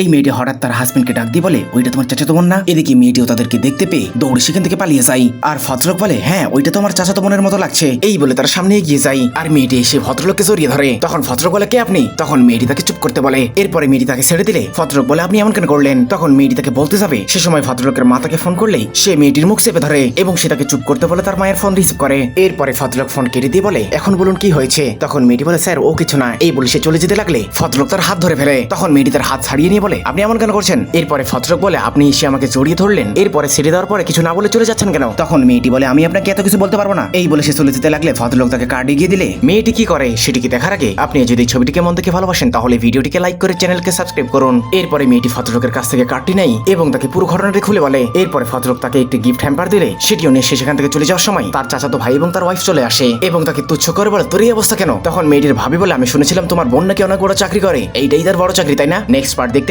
এই মেয়েটি হঠাৎ তার হাজবেন্ডকে ডাক দিয়ে বলে, ওইটা তোমার চাচাতো বোন না? এদিকে মেয়েটিও তাদেরকে দেখতে পেয়ে দৌড়ে সেখান থেকে পালিয়ে যায়। আর ভদ্রলোক বলে হ্যাঁ ওইটা তো আমার চাচাতো বোনের মতো লাগছে। এই বলে তার সামনে এগিয়ে যায়। আর মেয়েটি এসে ভদ্রলোককে জড়িয়ে ধরে। তখন ভদ্রলোক বলে, কে আপনি? তখন মেয়েটি তাকে চুপ করতে বলে। এরপরে মেয়েটি তাকে ছেড়ে দিলে। ভদ্রলোক বলে, আপনি এমন কেন করলেন? তখন মেয়েটি তাকে বলতে যাবে। সে সময় ভদ্রলোকের মা তাকে ফোন করলেই সে মেয়েটির মুখ চেপে ধরে এবং সে তাকে চুপ করতে বলে তার মায়ের ফোন রিসিভ করে। এরপরে ভদ্রলোক ফোন কেটে দিয়ে বলে, এখন বলুন কি হয়েছে? তখন মেয়েটি বলে, স্যার, ও কিছু না। এই বলে সে চলে যেতে লাগলে। ভদ্রলোক তার হাত ধরে ফেলে। তখন মেয়েটি তার হাত ছাড়িয়ে নিয়ে বলে, আপনি এমন কেন করছেন? এরপরে ভদ্রলোক বলে, আপনি এসে আমাকে জড়িয়ে ধরলেন। এরপরে ছেড়ে দেওয়ার পরে কিছু না বলে চলে যাচ্ছেন কেন? তখন মেয়েটি বলে, আমি আপনাকে এত কিছু বলতে পারব না। এই বলে সে চলে যেতে লাগলে ভদ্রলোক তাকে কার্ড এগিয়ে দিলে। মেয়েটি কি করে, সেটিকে দেখার আগে আপনি যদি ছবিটিকে মন থেকে ভালোবাসেন, তাহলে ভিডিওটিকে লাইক করে চ্যানেলকে সাবস্ক্রাইব করুন। এরপরে মেয়েটি ভদ্রলোকের কাছ থেকে কার্ডটি নেই এবং তাকে পুরো ঘটনাটি খুলে বলে। এরপরে ভদ্রলোক তাকে একটি গিফট হ্যাম্পার দিলে। সেটিও নিয়ে সে সেখান থেকে চলে যাওয়ার সময় তার চাচাতো ভাই এবং তার ওয়াইফ চলে আসে এবং তাকে তুচ্ছ করে বলে, তোর এই অবস্থা কেন? তখন মেয়েটির ভাবি বলে, আমি শুনেছিলাম তোমার বোন নাকি অনেক বড় চাকরি করে। এইটাই তার বড় চাকরি, তাই না? নেক্সট পার্ট দেখতে